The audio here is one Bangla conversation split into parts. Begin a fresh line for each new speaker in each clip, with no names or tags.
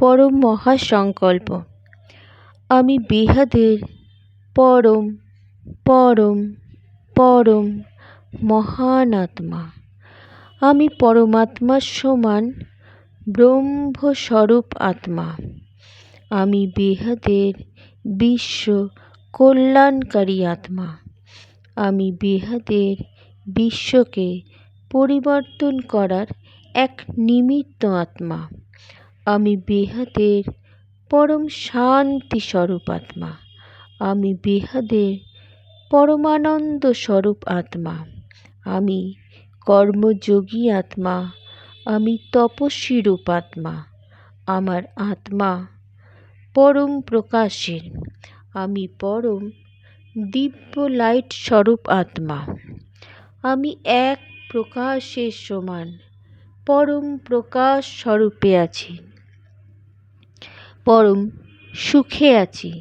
পরম মহাসংকল্প। আমি বেহাদের পরম পরম পরম মহান আত্মা। আমি পরমাত্মার সমান ব্রহ্মস্বরূপ আত্মা। আমি বেহাদের বিশ্ব কল্যাণকারী আত্মা। আমি বেহাদের বিশ্বকে পরিবর্তন করার এক নিমিত্ত আত্মা। আমি বেহাদের পরম শান্তি স্বরূপ আত্মা। আমি বেহাদের পরমানন্দ স্বরূপ আত্মা। আমি কর্মযোগী আত্মা। আমি তপস্বী রূপ আত্মা। আমার আত্মা পরম প্রকাশের। আমি পরম দিব্য লাইট স্বরূপ আত্মা। আমি এক প্রকাশের সমান। পরম প্রকাশ স্বরূপে আছি। পরম সুখে আছি।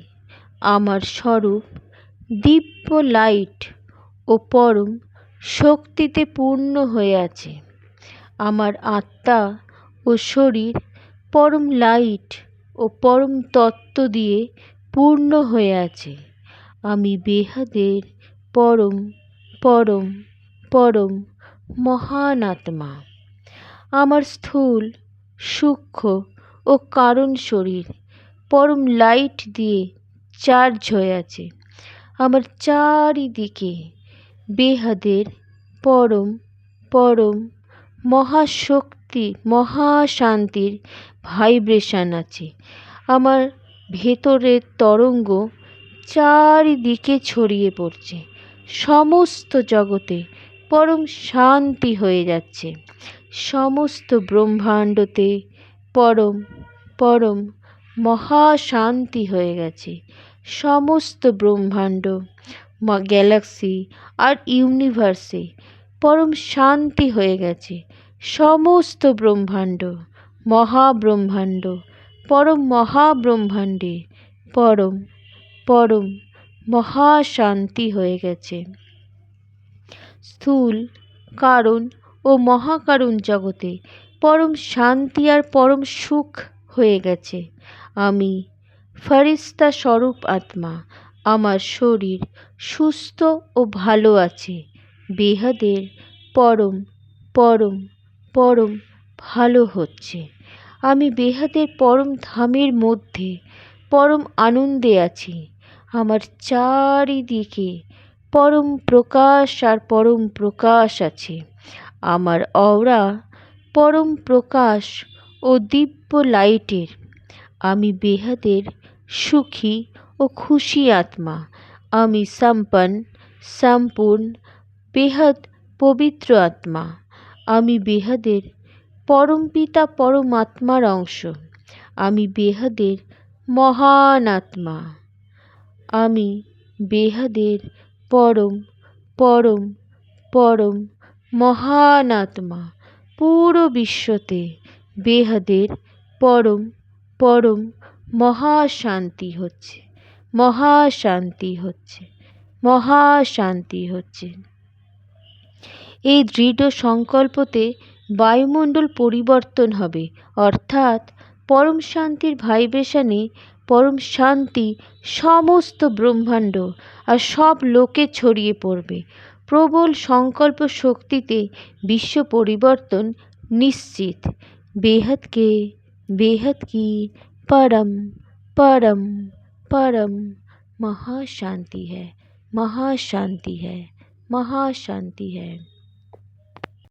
আমার স্বরূপ দিব্য লাইট ও পরম শক্তিতে পূর্ণ হয়ে আছে। আমার আত্মা ও শরীর পরম লাইট ও পরম তত্ত্ব দিয়ে পূর্ণ হয়ে আছে। আমি বেহাদের পরম পরম পরম মহান আত্মা। আমার স্থূল, সূক্ষ্ম ও কারণ শরীর, পরম লাইট দিয়ে চার্জ হয়ে আছে। আমার চারিদিকে বেহাদের পরম পরম মহাশক্তি, মহাশান্তির ভাইব্রেশন আছে। আমার ভেতরের তরঙ্গ চারিদিকে ছড়িয়ে পড়ছে। সমস্ত জগতে পরম শান্তি হয়ে যাচ্ছে। সমস্ত ব্রহ্মাণ্ডতে পরম পরম মহাশান্তি হয়ে গেছে। সমস্ত ব্রহ্মাণ্ড গ্যালাক্সি আর ইউনিভার্সে পরম শান্তি হয়ে গেছে। সমস্ত ব্রহ্মাণ্ড, মহাব্রহ্মাণ্ড, পরম মহাব্রহ্মাণ্ডে পরম পরম মহাশান্তি হয়ে গেছে। স্থূল কারণ ও মহাকারণ জগতে পরম শান্তি আর পরম সুখ হয়ে গেছে। আমি ফরিস্তা স্বরূপ আত্মা। আমার শরীর সুস্থ ও ভালো আছে। বেহাদের পরম পরম পরম ভালো হচ্ছে। আমি বেহাদের পরম ধামের মধ্যে পরম আনন্দে আছি। আমার চারিদিকে পরম প্রকাশ আর পরম প্রকাশ আছে। আমার অওরা পরম প্রকাশ ও দিব্য লাইটের। আমি বেহাদের সুখী ও খুশি আত্মা। আমি সম্পন্ন সম্পূর্ণ, বেহাদ, পবিত্র আত্মা। আমি বেহাদের পরম পিতা পরমাত্মার অংশ। আমি বেহাদের মহান আত্মা। আমি বেহাদের পরম পরম পরম মহান আত্মা। পুরো বিশ্বতে বেহাদের পরম পরম মহাশান্তি হচ্ছে মহাশান্তি হচ্ছে মহাশান্তি হচ্ছে। এই দৃঢ় সংকল্পতে বায়ুমণ্ডল পরিবর্তন হবে, অর্থাৎ পরম শান্তির ভাইব্রেশনে পরম শান্তি সমস্ত ব্রহ্মাণ্ড আর সব লোকে ছড়িয়ে পড়বে। প্রবল সংকল্প শক্তিতে বিশ্ব পরিবর্তন নিশ্চিত। बेहद के बेहद की परम परम परम महाशांति है महाशांति है महाशांति है।